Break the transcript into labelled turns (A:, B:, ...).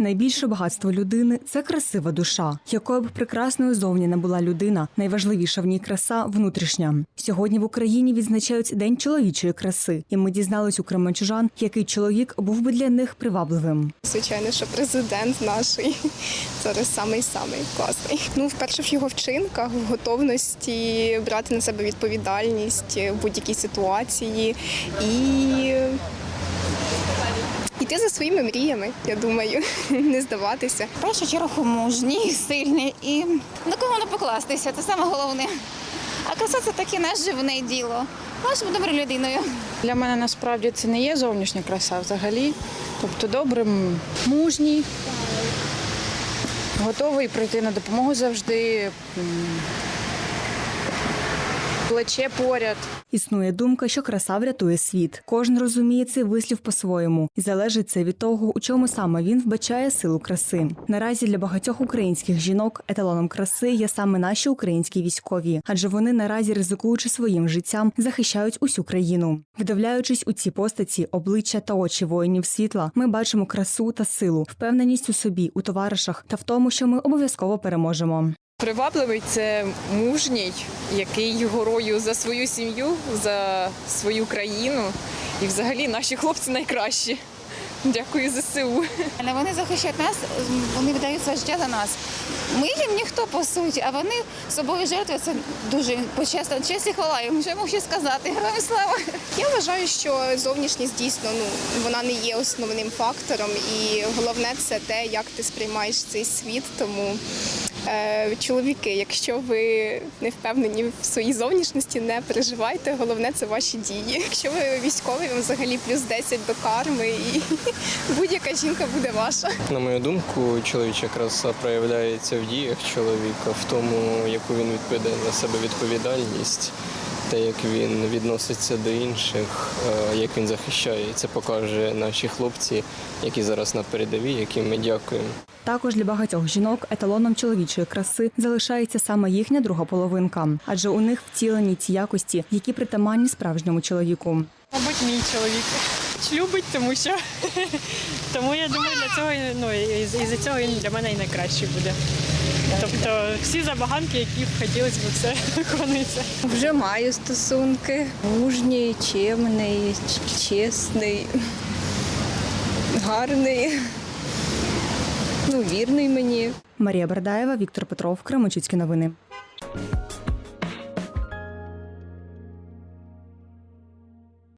A: Найбільше багатство людини це красива душа. Якою б прекрасною зовні не була людина, найважливіша в ній краса внутрішня. Сьогодні в Україні відзначають День чоловічої краси, і ми дізнались у кременчужан, який чоловік був би для них привабливим.
B: Звичайно, що президент наш зараз самий самий класний. Ну, вперше в його вчинках, в готовності брати на себе відповідальність в будь-якій ситуації і йти за своїми мріями, я думаю, не здаватися.
C: В першу чергу мужній, сильний і на кого не покластися, це саме головне. А краса це таке наживне діло. Бути доброю людиною.
D: Для мене насправді це не є зовнішня краса взагалі. Тобто добрим, мужній, готовий прийти на допомогу завжди, плече поряд.
A: Існує думка, що краса врятує світ. Кожен розуміє цей вислів по-своєму, і залежить це від того, у чому саме він вбачає силу краси. Наразі для багатьох українських жінок еталоном краси є саме наші українські військові, адже вони наразі ризикуючи своїм життям, захищають усю країну. Вдивляючись у ці постаті, обличчя та очі воїнів світла, ми бачимо красу та силу, впевненість у собі, у товаришах та в тому, що ми обов'язково переможемо.
E: Привабливий це мужній, який горою за свою сім'ю, за свою країну. І взагалі наші хлопці найкращі. Дякую ЗСУ.
C: Але вони захищають нас, вони віддають своє життя за нас. Ми їм ніхто по суті, а вони собою жертвують. Це дуже почесно. Честь і хвала їм. Що я можу ще сказати? Героям слава!
B: Я вважаю, що зовнішність дійсно ну вона не є основним фактором, і головне це те, як ти сприймаєш цей світ. Тому чоловіки, якщо ви не впевнені в своїй зовнішності, не переживайте. Головне це ваші дії. Якщо ви військовий, вам взагалі плюс 10 до карми, і будь-яка жінка буде ваша.
F: На мою думку, чоловіча краса проявляється в діях чоловіка, в тому, яку він відповідає на себе відповідальність, те, як він відноситься до інших, е, як він захищає. Це покаже наші хлопці, які зараз на передовій, яким ми дякуємо.
A: Також для багатьох жінок еталоном чоловічої краси залишається саме їхня друга половинка, адже у них втілені ті якості, які притаманні справжньому чоловіку.
G: Мабуть, мій чоловік любить, тому що тому я думаю, для цього ну і за цього він для мене і найкращий буде. Тобто всі забаганки, які б хотілося б все виконуються.
H: Вже маю стосунки. Мужній, чемний, чесний, гарний, ну, вірний мені.
A: Марія Бердаєва, Віктор Петров, Кременчуцькі новини.